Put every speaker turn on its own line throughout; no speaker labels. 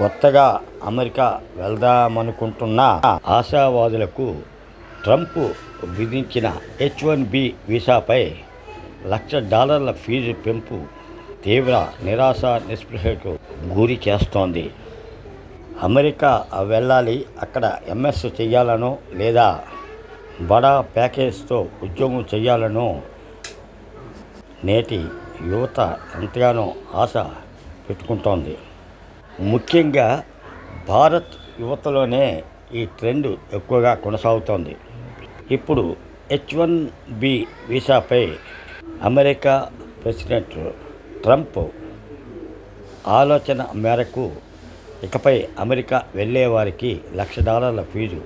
కొత్తగా అమెరికా వెళ్దామనుకుంటున్న ఆశావాదులకు ట్రంప్ విధించిన హెచ్ వన్ బి వీసాపై లక్ష డాలర్ల ఫీజు పెంపు తీవ్ర నిరాశ నిస్పృహకు గురి చేస్తోంది. అమెరికా వెళ్ళాలి అక్కడ ఎంఎస్ చేయాలనో లేదా బడా ప్యాకేజ్తో ఉద్యోగం చేయాలనో నేటి యువత ఎంతగానో ఆశ పెట్టుకుంటోంది. ముఖ్యంగా భారత్ యువతలోనే ఈ ట్రెండ్ ఎక్కువగా కొనసాగుతోంది. ఇప్పుడు హెచ్ వన్ బి వీసాపై అమెరికా ప్రెసిడెంట్ ట్రంప్ ఆలోచన మేరకు ఇకపై అమెరికా వెళ్ళే వారికి లక్ష డాలర్ల ఫీజు.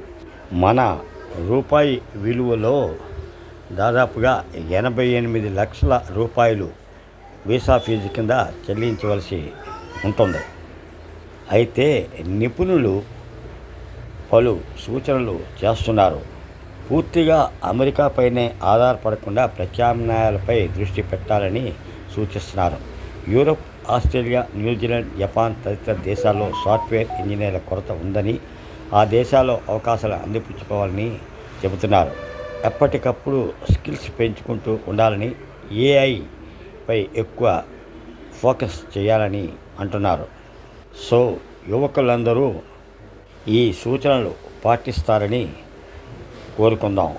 మన రూపాయి విలువలో దాదాపుగా ఎనభై ఎనిమిది లక్షల రూపాయలు వీసా ఫీజు కింద చెల్లించవలసి ఉంటుంది. అయితే నిపుణులు పలు సూచనలు చేస్తున్నారు. పూర్తిగా అమెరికాపైనే ఆధారపడకుండా ప్రత్యామ్నాయాలపై దృష్టి పెట్టాలని సూచిస్తున్నారు. యూరప్ ఆస్ట్రేలియా న్యూజిలాండ్ జపాన్ తదితర దేశాల్లో సాఫ్ట్వేర్ ఇంజనీర్ల కొరత ఉందని ఆ దేశాల్లో అవకాశాలు అందిపుచ్చుకోవాలని చెబుతున్నారు. ఎప్పటికప్పుడు స్కిల్స్ పెంచుకుంటూ ఉండాలని ఏఐపై ఎక్కువ ఫోకస్ చేయాలని అంటున్నారు. సో యువకులందరూ ఈ సూచనలు పాటిస్తారని కోరుకుందాం.